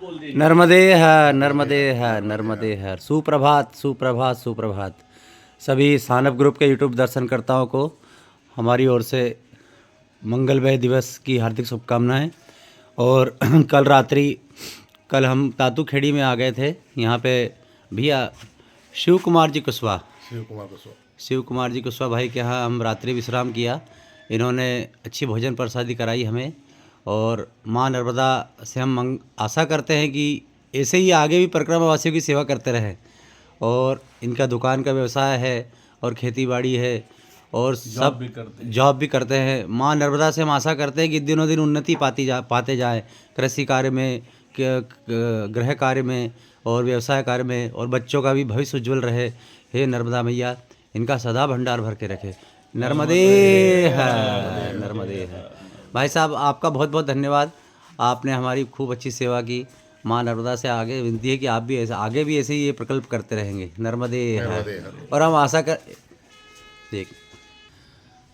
नर्मदे हर नर्मदे हर नर्मदे हर सुप्रभात सुप्रभात सुप्रभात। सभी सानव ग्रुप के यूट्यूब दर्शनकर्ताओं को हमारी ओर से मंगलमय दिवस की हार्दिक शुभकामनाएँ। और कल रात्रि कल हम तातू खेड़ी में आ गए थे। यहाँ पे भैया शिव कुमार जी कुशवाहा। शिव कुमार कुशवाहा। शिव कुमार जी कुशवाहा भाई के यहाँ हम रात्रि विश्राम किया। इन्होंने अच्छी भोजन प्रसादी कराई हमें। और माँ नर्मदा से हम मंग आशा करते हैं कि ऐसे ही आगे भी परिक्रमा वासियों की सेवा करते रहें। और इनका दुकान का व्यवसाय है और खेती बाड़ी है और सब जॉब भी करते हैं। माँ नर्मदा से हम आशा करते हैं कि दिनों दिन उन्नति पाती जा पाते जाएँ। कृषि कार्य में गृह कार्य में और व्यवसाय कार्य में और बच्चों का भी भविष्य उज्जवल रहे। हे नर्मदा मैया इनका सदा भंडार भर के रखे। नर्मदे है। नर्मदे है। भाई साहब आपका बहुत बहुत धन्यवाद। आपने हमारी खूब अच्छी सेवा की। माँ नर्मदा से आगे विनती है कि आप भी ऐसे आगे भी ऐसे ही ये प्रकल्प करते रहेंगे। नर्मदे है। और हम आशा कर देख।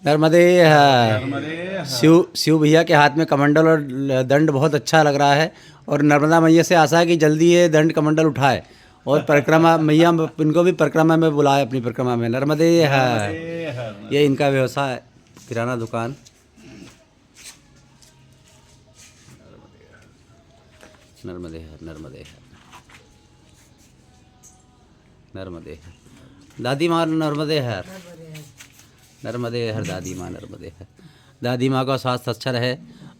नर्मदे है। शिव शिव भैया के हाथ में कमंडल और दंड बहुत अच्छा लग रहा है। और नर्मदा मैया से आशा है कि जल्दी ये दंड कमंडल उठाए। और परिक्रमा मैया इनको भी परिक्रमा में बुलाए अपनी परिक्रमा में। नर्मदे है। ये इनका व्यवसाय किराना दुकान। नर्मदे है नर्मदे है नर्मदे दादी माँ नर्मदे हर नर्मदे हर दादी माँ नर्मदे हर दादी माँ का स्वास्थ्य अच्छा रहे,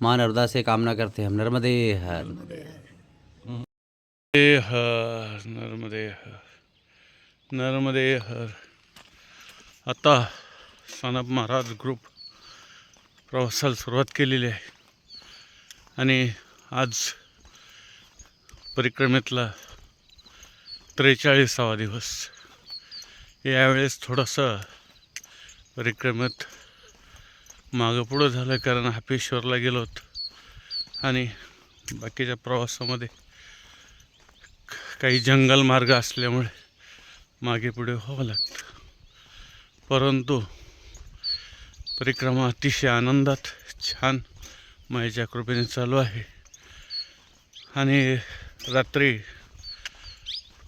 माँ नर्मदा से कामना करते हैं हम नर्मदे हर नर्मदे हर नर्मदे हर नर्मदे हर आता सनप महाराज ग्रुप प्रवासाला केलेली आहे आणि आज परिक्रमेतला त्रेचाळीसावा दिवस. यावेळेस थोडंसं परिक्रमेत मागं पुढं झालं कारण हापेश्वरला गेलोत आणि बाकीच्या प्रवासामध्ये काही जंगल मार्ग असल्यामुळे मागे पुढे व्हावं लागतं. परंतु परिक्रमा अतिशय आनंदात छान मायेच्या कृपेने चालू आहे. आणि रात्री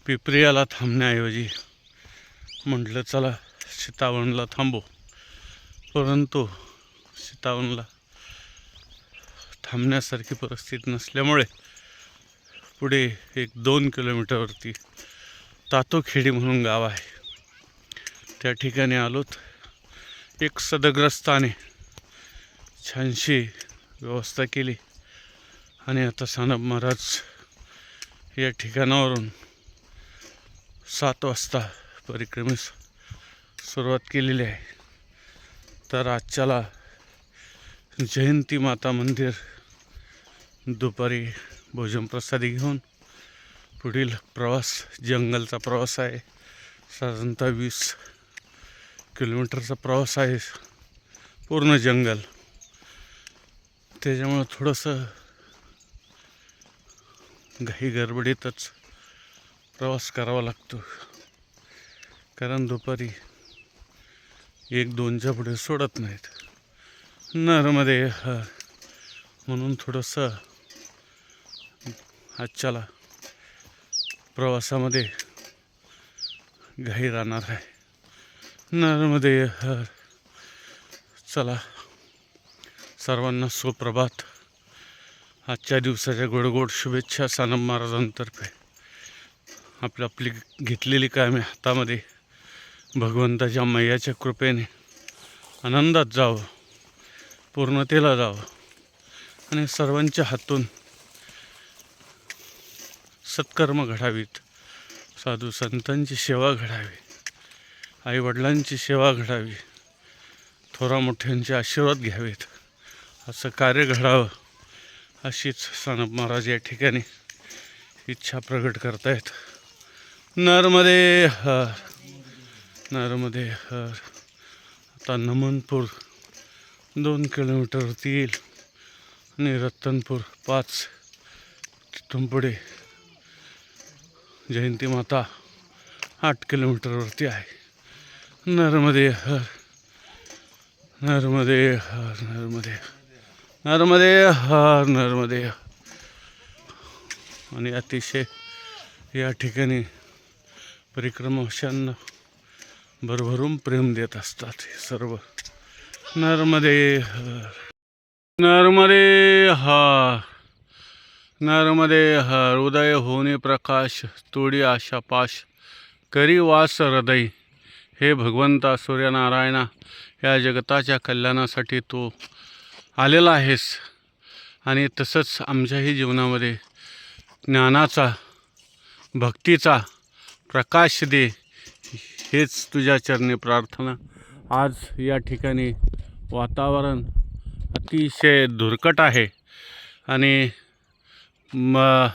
पिपरियाला थांबण्याऐवजी म्हटलं चला सीतावनला थांबू. परंतु सीतावनला थांबण्यासारखी परिस्थिती नसल्यामुळे पुढे एक दोन किलोमीटरवरती तातोखेडी म्हणून गाव आहे. त्या ठिकाणी आलोत. एक सदग्रस्ताने छानशी व्यवस्था केली आणि आता सानप महाराज या ठिकाणावरून सात वाजता परिक्रमेस सुरुवात केलेली आहे. तर आजच्याला जयंती माता मंदिर दुपारी भोजन प्रसादी घेऊन पुढील प्रवास जंगलचा प्रवास आहे. साधारणतः वीस किलोमीटरचा प्रवास आहे. पूर्ण जंगल. त्याच्यामुळं थोडंसं घाई गडबडीतच प्रवास करावा लागतो. कारण दुपारी एक दोनच्या पुढे सोडत नाहीत. नरमध्ये हर म्हणून थोडंसं आजच्याला प्रवासामध्ये घाई राहणार आहे. नर्मदे हर चला सर्वांना सुप्रभात. आजच्या दिवसाच्या गोडगोड शुभेच्छा सानम महाराजांतर्फे. आपली आपली घेतलेली कामे हातामध्ये भगवंताच्या मैयाच्या कृपेने आनंदात जावं पूर्णतेला जावं आणि सर्वांच्या हातून सत्कर्म घडावीत साधू संतांची सेवा घडावी आईवडिलांची सेवा घडावी थोरा मोठ्यांचे आशीर्वाद घ्यावेत असं कार्य घडावं. अशीच सानप महाराज या ठिकाणी इच्छा प्रकट करतायत. नर्मदे हर नर्मदे हर. आता नमनपूर दोन किलोमीटरवरती येईल. आणि रत्तनपूर पाच तिथून पुढे जयंती माता आठ किलोमीटरवरती आहे. नर्मदे हर नर्मदे हर नर्मदे नर्मदे हर नर्मदे. आणि अतिशय या ठिकाणी परिक्रमाशांना भरभरून प्रेम देत असतात हे सर्व. नर्मदे हर नर्मदे हर नर्मदे हर उदय होणे प्रकाश तोडी आशा पाश करी वास हृदय. हे भगवंता सूर्यनारायणा या जगताच्या कल्याणासाठी तो आलेला आहेस. आणि तसंच आमच्याही जीवनामध्ये ज्ञानाचा भक्तीचा प्रकाश दे हेच तुझ्या चरणी प्रार्थना. आज या ठिकाणी वातावरण अतिशय धुरकट आहे. आणि म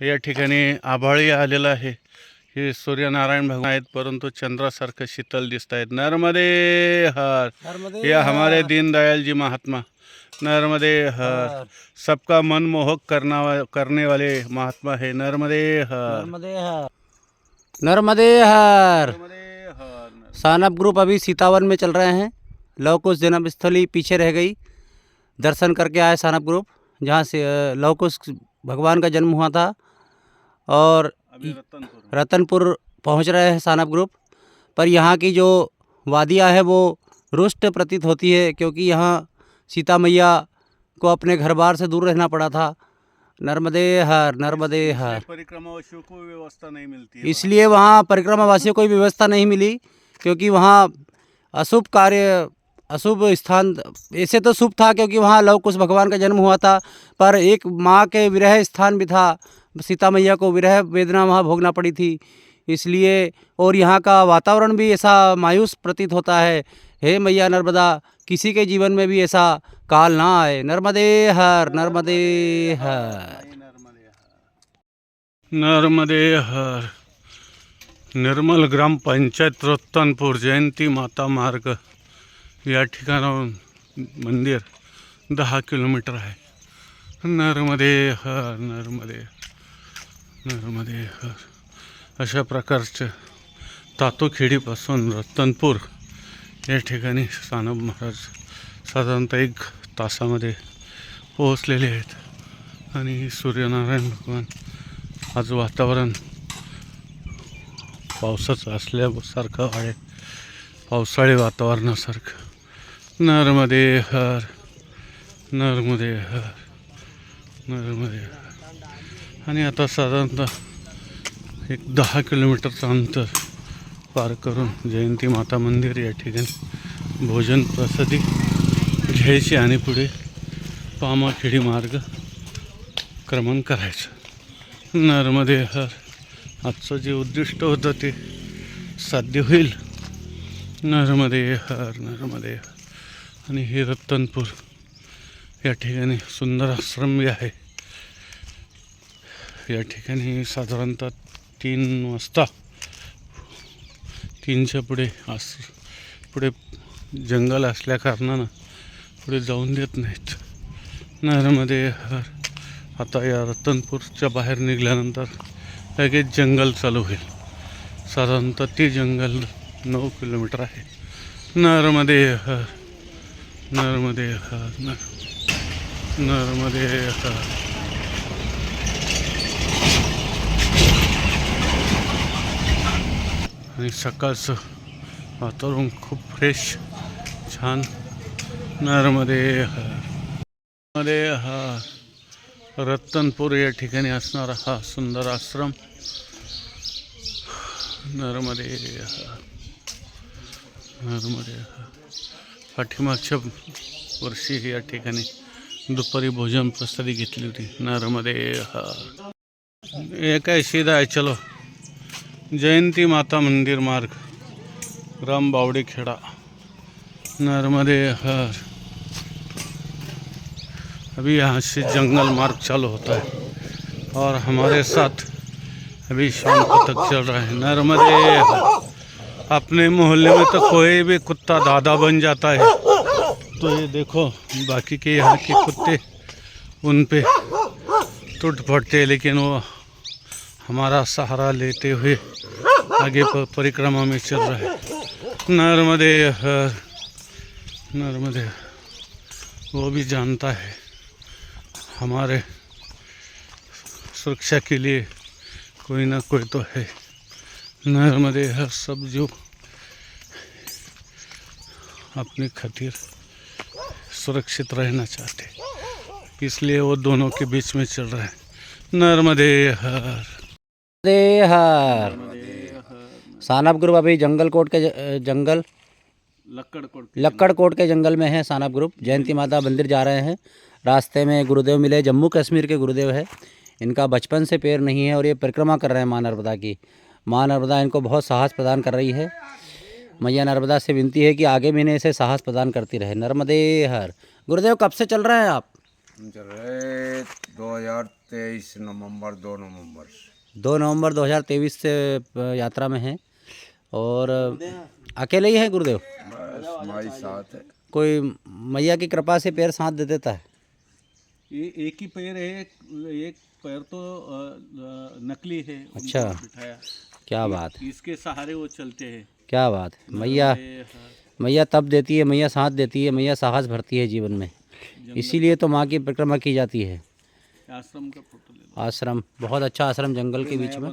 या ठिकाणी आभाळी आलेलं आहे. हे सूर्यनारायण भगवान आहेत परंतु चंद्रासारखं शीतल दिसत आहेत. नर्मदे हर. ये हमारे दीनदयाल जी महात्मा. नर्मदे हर. सबका मन मोहक करना करने वाले महात्मा है. नर्मदे हर. नर्मदे हर. नर्मदे हर. सानप ग्रुप अभी सीतावन में चल रहे हैं. लव कुश जन्मस्थली पीछे रह गई. दर्शन करके आए सानप ग्रुप जहाँ से अ, लव कुश भगवान का जन्म हुआ था. और रतनपुर रतनपुर पहुँच रहे हैं सानप ग्रुप। पर यहाँ की जो वादियाँ है वो रुष्ट प्रतीत होती है क्योंकि यहाँ सीता मैया को अपने घर बार से दूर रहना पड़ा था। नर्मदे हर नर्मदे हर। परिक्रमावासियों को व्यवस्था नहीं मिलती इसलिए वहाँ परिक्रमा वासियों को व्यवस्था नहीं मिली क्योंकि वहाँ अशुभ कार्य अशुभ स्थान ऐसे तो शुभ था क्योंकि वहाँ लव कुश भगवान का जन्म हुआ था पर एक माँ के विरह स्थान भी था। सीता मैया को विरह वेदना वहाँ भोगना पड़ी थी। इसलिए और यहाँ का वातावरण भी ऐसा मायूस प्रतीत होता है। हे मैया नर्मदा, किसी के जीवन में भी ऐसा काल ना आए। नर्मदे हर नर्मदे हर। नर्मदे हर। निर्मल ग्राम पंचायत रत्तनपूर जयंती माता मार्ग। या ठिकाणाहून मंदिर, दहा किलोमीटर आहे नर्मदे हर नर्मदे नर्मदे हर अशा प्रकारच्या तातोखेडीपासून रतनपूर या ठिकाणी सानब महाराज साधारणतः एक तासामध्ये पोहोचलेले आहेत. आणि सूर्यनारायण भगवान आज वातावरण पावसाचं असल्यासारखं आहे. पावसाळी वातावरणासारखं. नर्मदे हर नर्मदे हर नर्मदे हर. आणि आता साधारणतः एक दहा किलोमीटरचं अंतर पार करून जयंती माता मंदिर या ठिकाणी भोजन प्रसादी घ्यायची आणि पुढे पामाखेडी मार्ग क्रमण करायचं. नर्मदे हर आजचं जे उद्दिष्ट होतं ते साध्य होईल. नर्मदे हर नर्मदे हर आणि हे रत्तनपूर या ठिकाणी सुंदर आश्रम आहे. या ठिकाणी साधारणतः तीन वाजता तीनच्या पुढे आस पुढे जंगल असल्याकारणानं पुढे जाऊन देत नाहीत. नहरमध्ये हर आता या रतनपूरच्या बाहेर निघाल्यानंतर लगेच जंगल चालू होईल. साधारणतः ते जंगल नऊ किलोमीटर आहे. नहरमध्ये नहरमध्ये नर्मदे हर नर नर्मदे हर आणि सकाळचं वातावरण खूप फ्रेश छान. नर्मदे मध्ये हा रत्तनपूर या ठिकाणी असणारा हा सुंदर आश्रम. नरमध्ये नरमध्ये पाठीमागच्या वर्षी या ठिकाणी दुपारी भोजन प्रसादी घेतली होती. नरमध्ये हा. एक आहे शिदा आहे? चलो. जयंती माता मंदिर मार्ग, राम बावड़ी खेड़ा, नर्मदे हर। अभी यहाँ से जंगल मार्ग चालू होता है और हमारे साथ अभी शाम को तक चल रहा है। नर्मदे हर। अपने मोहल्ले में तो कोई भी कुत्ता दादा बन जाता है। तो ये देखो, बाकी के यहाँ के कुत्ते, उन पे टूट पड़ते लेकिन वो हमारा सहारा लेते हुए आगे परिक्रमा में चल रहा है। नर्मदे हर नर्मदे वो भी जानता है हमारे सुरक्षा के लिए कोई ना कोई तो है। नर्मदे हर सब जो अपनी खातिर सुरक्षित रहना चाहते इसलिए वो दोनों के बीच में चल रहा है। नर्मदे हर देहर सानप ग्रुप अभी जंगल कोट के जंगल लक्कड़ कोट लक्कड़ कोट के जंगल में है सानब ग्रुप। जयंती माता मंदिर जा रहे हैं। रास्ते में गुरुदेव मिले। जम्मू कश्मीर के गुरुदेव है। इनका बचपन से पैर नहीं है और ये परिक्रमा कर रहे हैं माँ नर्मदा की। माँ नर्मदा इनको बहुत साहस प्रदान कर रही है। मैया नर्मदा से विनती है कि आगे भी इन्हें इसे साहस प्रदान करती रहे। नर्मदे हर। गुरुदेव कब से चल रहे हैं आप? हम चल रहे दो हज़ार तेईस नवंबर दो नवंबर से। दो नवंबर 2023 से यात्रा में हैं। और अकेले ही हैं गुरुदेव? बस हमारी साथ है। कोई मैया की कृपा से पैर साथ दे देता है? ये एक ही पैर है एक पैर तो नकली है अच्छा। क्या बात है। इसके सहारे वो चलते हैं। क्या बात है। मैया मैया तब देती है मैया साथ देती है मैया साहस भरती है जीवन में। इसीलिए तो माँ की परिक्रमा की जाती है। आश्रम का फ़ोटो ले आश्रम बहुत अच्छा आश्रम जंगल के बीच में।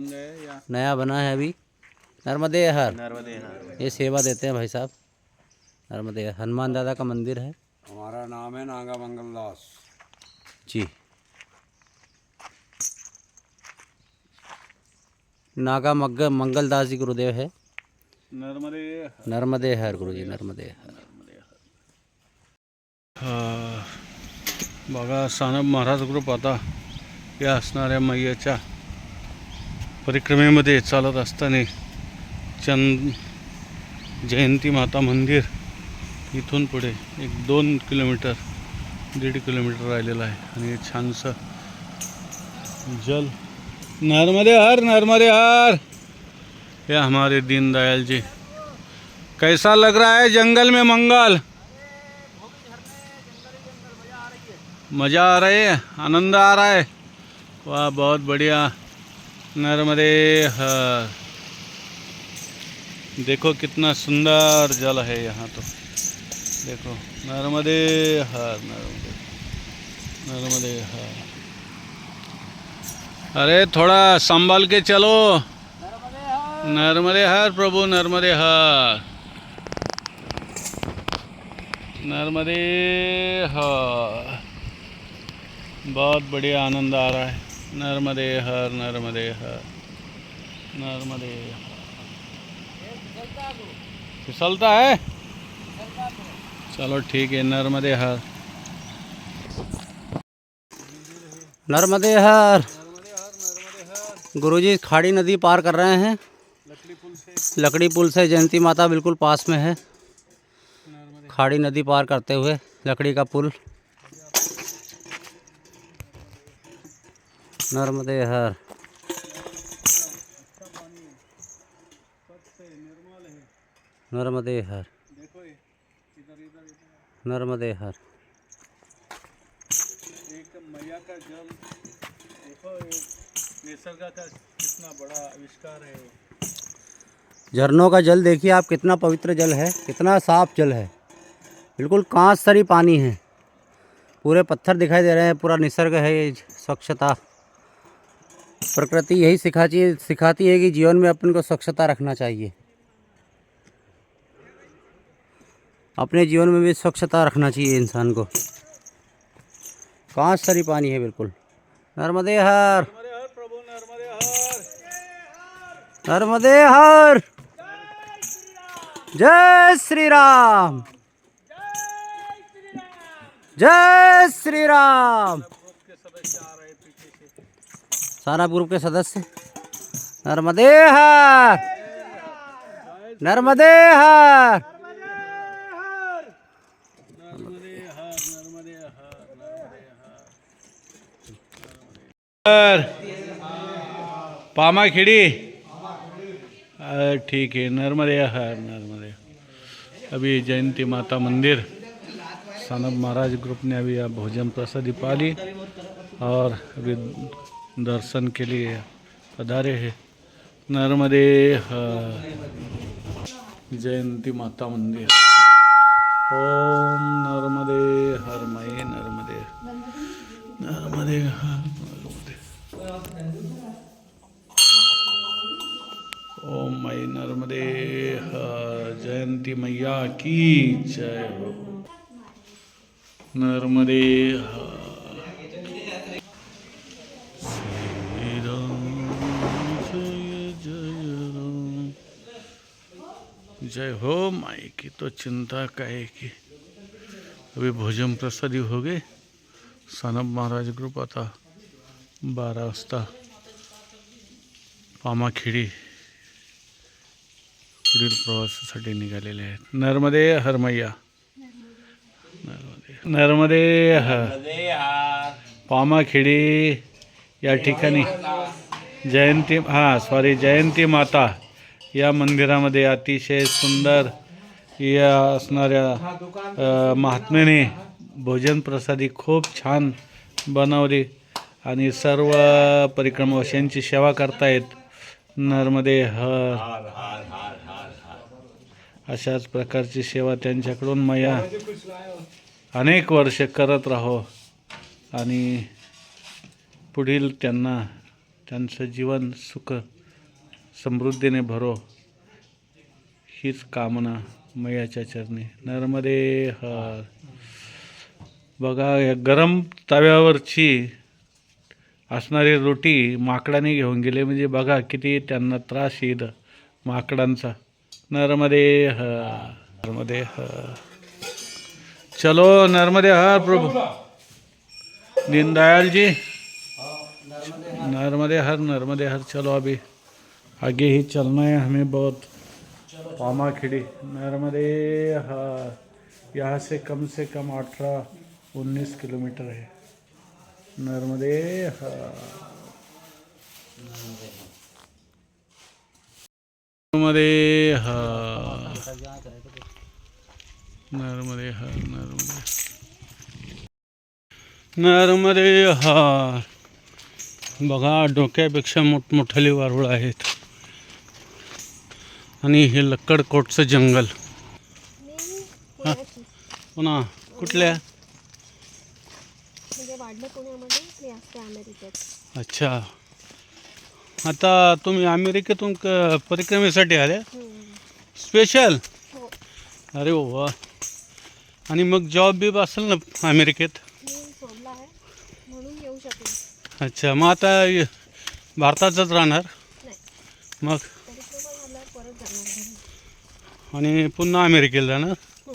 नया बना है अभी। नर्मदे हर नर्मदे ये सेवा देते हैं भाई साहब। नर्मदे हर। हनुमान दादा का मंदिर है। हमारा नाम है नागा मंगल दास। जी। नागा मग्ग मंगलदास जी गुरुदेव है। नर्मदे नर्मदे हर गुरु जी नर्मदे हर बघा सानप महाराज ग्रुप आता या असणाऱ्या मैयाच्या परिक्रमेमध्ये चालत असताना चंद जयंती माता मंदिर इथून पुढे एक दोन किलोमीटर दीड किलोमीटर राहिलेलं आहे. आणि छानसं जल. नर्मदे हर नर्मदे हर. ये हमारे दीनदयाल जी कैसा लग रहा है जंगल में मंगल? मज़ा आ रही है? आनंद आ रहा है? वाह बहुत बढ़िया. नर्मदे हर. देखो कितना सुंदर जल है यहाँ तो। देखो, नर्मदे हर, नर्मदे नर्मदे हर। अरे थोड़ा संभाल के चलो। नर्मदे हर प्रभु, नर्मदे हर। नर्मदे हर। बहुत बढ़िया आनंद आ रहा है। नर्मदे हर नर्मदे हर। नर्मदे हर। फिसलता है? चलो ठीक है नर्मदे हर नर्मदे हर गुरुजी खाड़ी नदी पार कर रहे हैं। लकड़ी पुल से जयंती माता बिल्कुल पास में है। खाड़ी नदी पार करते हुए लकड़ी का पुल। नर्मदे हर नर्मदे हर नर्मदे हर एक मैया का जल देखो निसर्ग का कितना बड़ा आविष्कार है। झरनों का जल देखिए आप कितना पवित्र जल है कितना साफ़ जल है। बिल्कुल कांच सरी पानी है। पूरे पत्थर दिखाई दे रहे हैं पूरा निसर्ग है ये स्वच्छता। प्रकृति यही सिखाती सिखाती है कि जीवन में अपन को स्वच्छता रखना चाहिए। अपने जीवन में भी स्वच्छता रखना चाहिए इंसान को। कांच सरी पानी है बिल्कुल। नर्मदे हर। नर्मदे हर। जय श्री राम। जय श्री राम। सारा ग्रुप के सदस्य। नर्मदे हर। नर्मदे हर नर्मदे हर नर्मदे हर नर्मदे हर पामाखेड़ी। अ, ठीक है नर्मदे हर नर्मदे अभी जयंती माता मंदिर। सनब महाराज ग्रुप ने अभी यहाँ भोजन प्रसादी पाली और अभी दर्शन के लिए पधारे हैं। नर्मदे जयंती माता मंदिर। ओम नर्मदे हर मये नर्मदे। नर्मदे हर नर्मदे जयंती मैया की जय हो। नर्मदे जय राम। जय हो माई की तो चिंता काहे की? अभी भोजन प्रसादी हो गए सनब महाराज कृपा था बारा वाजता। पामाखिडी पुढील प्रवासासाठी निघालेले आहेत. नर्मदे हरमय्या नर्मदे. नर्मदे हर या ठिकाणी जयंती हां सॉरी जयंती माता या मंदिरामध्ये अतिशय सुंदर या असणाऱ्या महात्म्याने भोजन प्रसादी खूप छान बनवली आणि सर्व परिक्रमावश्यांची सेवा करतायत. नर्मदे हर. अशाच प्रकारची सेवा त्यांच्याकडून मया अनेक वर्ष करत राहो. आणि पुढील त्यांना त्यांचं जीवन सुख समृद्धीने भरो. हीच कामना मयाच्या चरणी. नर्मदे हर. बघा या गरम तव्यावरची असणारी रोटी माकडाने घेऊन गेले. म्हणजे बघा किती त्यांना त्रास येईल माकडांचा. नर्मदे नर्मदे चलो नर्मदे हर प्रभु। दीनदयाल जी। नर्मदे हर नर्मदे हर चलो अभी आगे ही चलना है, हमें बहुत पामा खिड़ी नर्मदे हर यहाँ से कम से कम अठारह, उन्नीस किलोमीटर है। नर्मदे हर नर्मदे हर नर्मदे हर नर्मदे नर्मदे हर बघा डोक्यापेक्षा मोठमोठाले वारुळ आहेत. आणि हे लक्कडकोटचं जंगल. हा. पुन्हा कुठल्या? म्हणजे अच्छा. आता तुम्ही अमेरिकेतून क परिक्रमेसाठी आल्या स्पेशल हो. अरे वा. आणि मग जॉब बीब असेल ना अमेरिकेत? मी सोडला आहे. म्हणून येऊ शकले अच्छा मग आता य- भारतातच राहणार? नाही. मग? परिक्रमा झाल्यावर परत जाणार घरी. आणि पुन्हा अमेरिकेला जाणार? हं.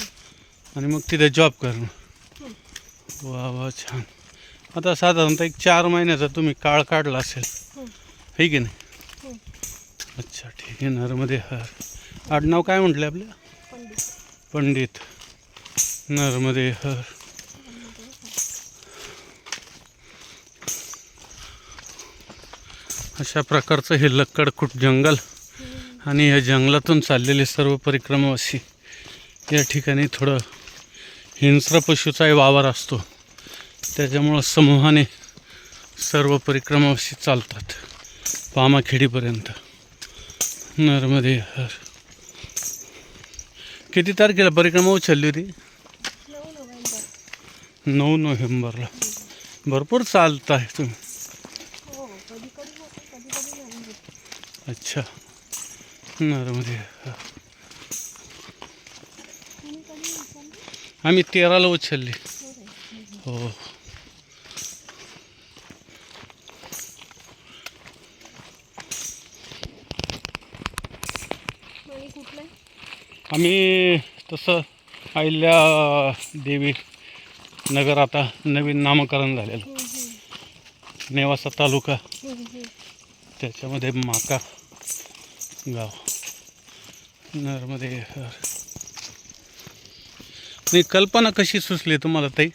आणि मग तिथे जॉब करणार वा वा छान. आता साधारणतः एक चार महिन्याचा तुम्ही काळ काढला असेल. आहे है की नाही? अच्छा ठीक आहे नर्मदे हर आडनाव काय म्हटलं आपलं? पंडित. पंडित नर्मदे हर अशा प्रकारचं हे लक्कडकुट जंगल आणि या जंगलातून चाललेले सर्व परिक्रमावासी या ठिकाणी थोडं हिंस्र पशूचाही वावर असतो. त्याच्यामुळं समूहाने सर्व परिक्रमावासी चालतात. पामाखेडीपर्यंत. नर्मदे हर. किती तारखेला परिक्रमा उचलली होती? नऊ नोव्हेंबरला. भरपूर चालत आहे तुम्ही. अच्छा. नर्मदे आम्ही तेराला उचलली. हो. आम्ही तसं अहिल्या देवी नगर आता नवीन नामकरण झालेलं. नेवासा तालुका. त्याच्यामध्ये माका गाव. नर्मदे हर नाही कल्पना कशी सुचली तुम्हाला ताई?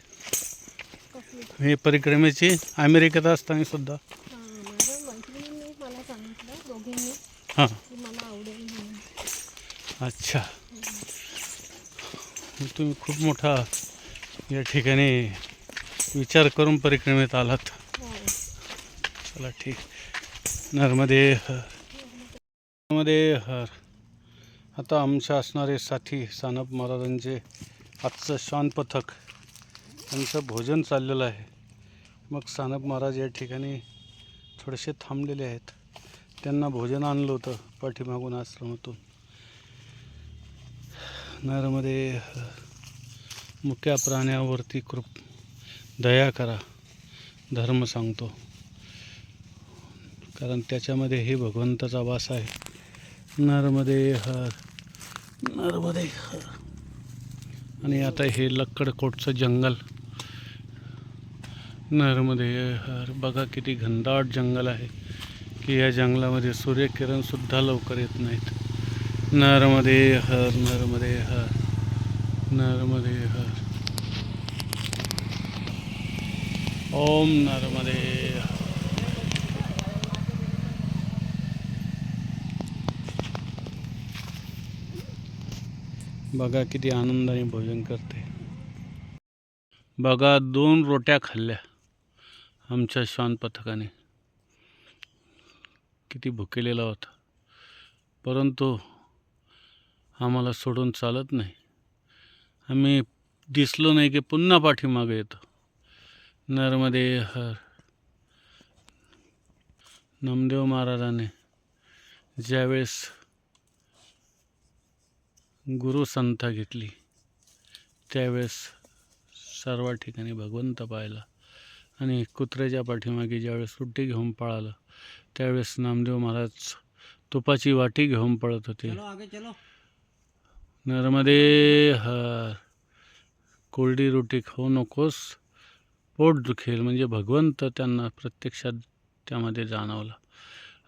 हे परिक्रमेची अमेरिकेत असताना सुद्धा. हां माझ्या मैत्रिणींनी मला सांगितलं दोघींनी हां की मला आवडेल म्हणून अच्छा मग तुम्ही खूप मोठा या ठिकाणी विचार करून परिक्रमेत आलात. चला ठीक. नर्मदे हर नर्मदे हर आता आमच्या असणारे साथी सानप महाराजांचे आजचं श्वान पथक त्यांचं भोजन चाललेलं आहे. मग सानप महाराज या ठिकाणी थोडेसे थांबलेले आहेत. त्यांना भोजन आणलं होतं पाठीमागून आश्रमातून. नरमध्ये मुक्या प्राण्यावरती कृप दया करा धर्म सांगतो. कारण त्याच्यामध्ये हे भगवंताचा वास आहे. नर्मदे हर नर्मदे हर आणि आता हे लक्कडकोटचं जंगल. नर्मदे हर बघा किती घनदाट जंगल आहे की या जंगलामध्ये सूर्यकिरणसुद्धा लवकर येत नाहीत. नर्मदे हर नर्मदे हर नर्मदे हर। ओम नर्मदे हर। बघा किती आनंदाने भोजन करते। बघा दोन रोट्या खाल्ल्या आमच्या श्वान पथकाने। किती भुकेलेला होता। परंतु आम्हाला सोडून चालत नाही. आम्ही दिसलो नाही की पुन्हा पाठीमागे येतो. नर्मदे हर. नामदेव महाराजाने ज्यावेळेस गुरुसंथा घेतली त्यावेळेस सर्व ठिकाणी भगवंत पाहिला आणि कुत्र्याच्या पाठीमागे ज्यावेळेस सुट्टी घेऊन पळालं त्यावेळेस नामदेव महाराज तुपाची वाटी घेऊन पळत होते. चलो. नर्मदे हर। कोरडी रोटी खाऊ नकोस पोट दुखेल. म्हणजे भगवंत त्यांना प्रत्यक्षात त्यामध्ये जाणवला.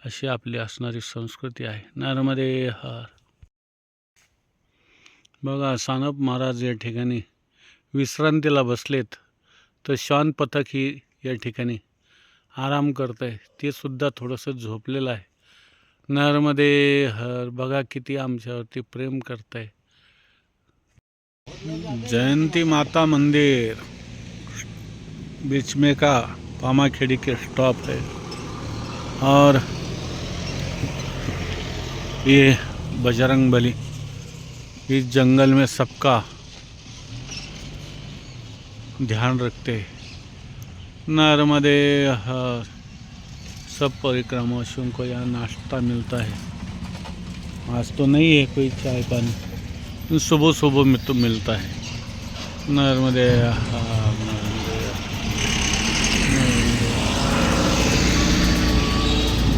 अशी आपली असणारी संस्कृती आहे. नर्मदे हर। बघा सानप महाराज या ठिकाणी विश्रांतीला बसलेत. तर श्वान पथक ही या ठिकाणी आराम करत आहे ते सुद्धा थोडंसं झोपलेलं आहे. नर्मदे हर। बघा किती आमच्यावरती प्रेम करत आहे जयंती माता मंदिर, बीच में का पामाखेड़ी के स्टॉप है। और ये बजरंग बली, इस जंगल में सबका ध्यान रखते नर्मदे सब परिक्रमावासियों को यहाँ नाश्ता मिलता है। आज तो नहीं है कोई चाय पानी। सुबह सुबह में तो मिलता है। नर्मदे हर, नर्मदे।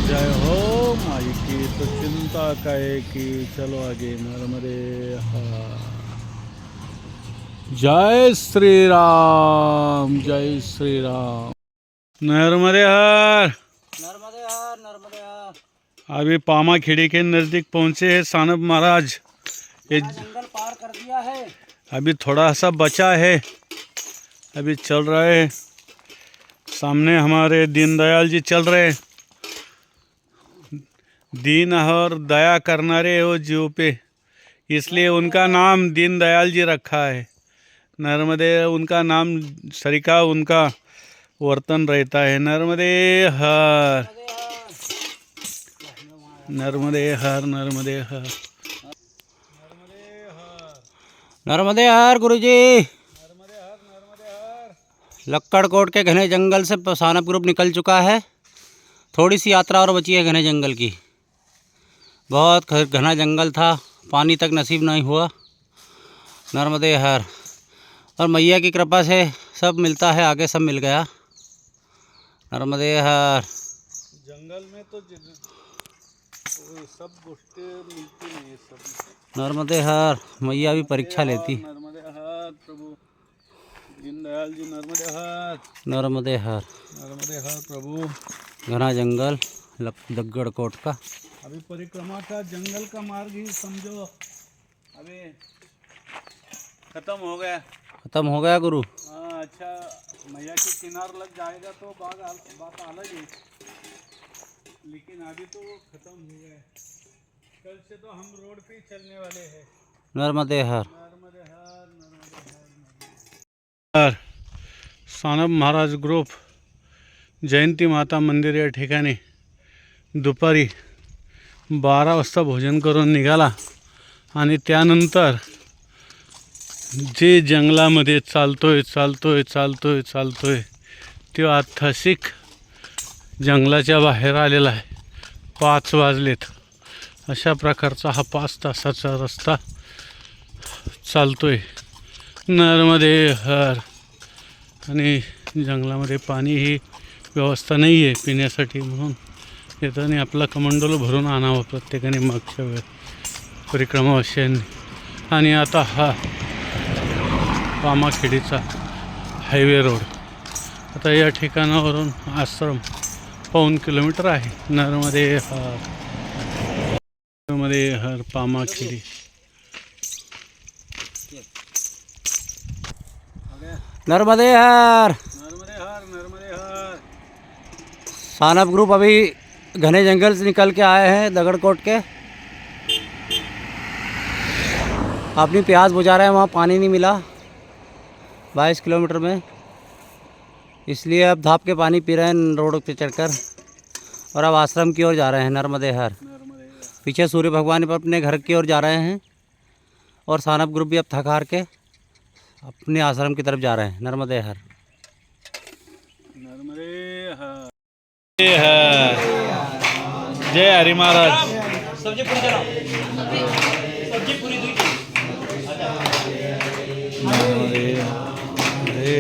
जय हो माई की तो चिंता काहे की? चलो आगे नर्मदे हर। जय श्री राम जय श्री राम नर्मदे हर। नर्मदे हर नर्मदे हर। अभी पामा खेड़ी के नज़दीक पहुँचे हैं सानब महाराज। ये जंगल पार कर दिया है। अभी थोड़ा सा बचा है। अभी चल रहा है। सामने हमारे दीनदयाल जी चल रहे हैं। दीन और दया करनारे हो जीव पे। इसलिए उनका नाम दीनदयाल जी रखा है। नर्मदे उनका नाम सरिका उनका वर्तन रहता है। नर्मदे हर। नर्मदे हर नर्मदे हर। नर्मदे हर गुरुजी। लक्कड़कोट के घने जंगल से सानप ग्रुप निकल चुका है। थोड़ी सी यात्रा और बची है घने जंगल की। बहुत घना जंगल था, पानी तक नसीब नहीं हुआ। नर्मदे हर और मैया की कृपा से सब मिलता है, आगे सब मिल गया। नर्मदे हर जंगल में तो सब गोष्टी मिलती नहीं सब नर्मदे हर मैया भी परीक्षा लेती। नर्मदे हर प्रभु। दीनदयाल जी नर्मदे हर। नर्मदे हर। नर्मदे हर प्रभु। घना जंगल लक- दग्गड़कोट का। अभी परिक्रमा का जंगल का मार्ग ही समझो। अभी खत्म हो गया। ख़त्म हो गया गुरु। हाँ अच्छा मैया के किनार लग जाएगा तो बात बात अलग है। लेकिन अभी तो खत्म हो गया है। कल से तो हम रोड पे ही चलने वाले हैं। नर्मदे हर। नर्मदे हर नर्मदे हर सानप महाराज ग्रुप जयंती माता मंदिर या ठिकाणी दुपारी बारा वाजता भोजन करून निघाला आणि त्यानंतर जे जंगलामध्ये चालतोय चालतोय चालतोय चालतोय ते ऐतिहासिक जंगलाच्या बाहेर आलेला आहे. पाच वाजलेत. अशा प्रकारचा हा पाच तासाचा रस्ता चालतोय. नर्मदे हर. आणि जंगलामध्ये पाणी ही व्यवस्था नाही आहे पिण्यासाठी म्हणून. येताना आपला कमंडोल भरून आणावं प्रत्येकाने मागच्या वेळ. परिक्रमावासियांनी आणि आता हा पामाखेडीचा हायवे रोड. आता या ठिकाणावरून आश्रम पाऊन किलोमीटर आहे. नर्मदे हर नर्मदे हर पामाखेडी. नर्मदे हर। नर्मदे हर नर्मदे हर. सानप ग्रुप अभी घने जंगल से निकल के आए हैं दगड़कोट के। अपनी प्यास बुझा रहे हैं वहाँ पानी नहीं मिला। बाईस किलोमीटर में। इसलिए अब धाप के पानी पी रहे हैं रोड पे चढ़कर और अब आश्रम की ओर जा रहे हैं नर्मदे हर पीछे सूर्य भगवान पर अपने घर की ओर जा रहे हैं और सानप ग्रुप भी अब थक हार के अपने आश्रम की तरफ़ जा रहे हैं नर्मदे हर नर्मदे हर जय हरि महाराज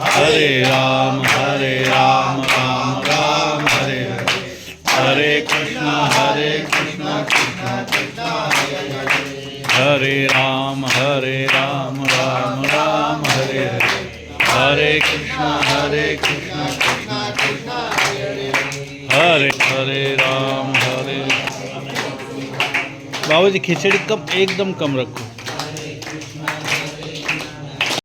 राम, हरे राम राम राम, हरे हरे। हरे कृष्णा हरे कृष्णा कृष्णा कृष्णा, हरे हरे। राम हरे राम राम राम, हरे हरे। हरे कृष्णा हरे कृष्णा कृष्णा कृष्णा, हरे हरे। हरे राम, हरे। बाबू जी खिचड़ी कम एकदम कम रखो।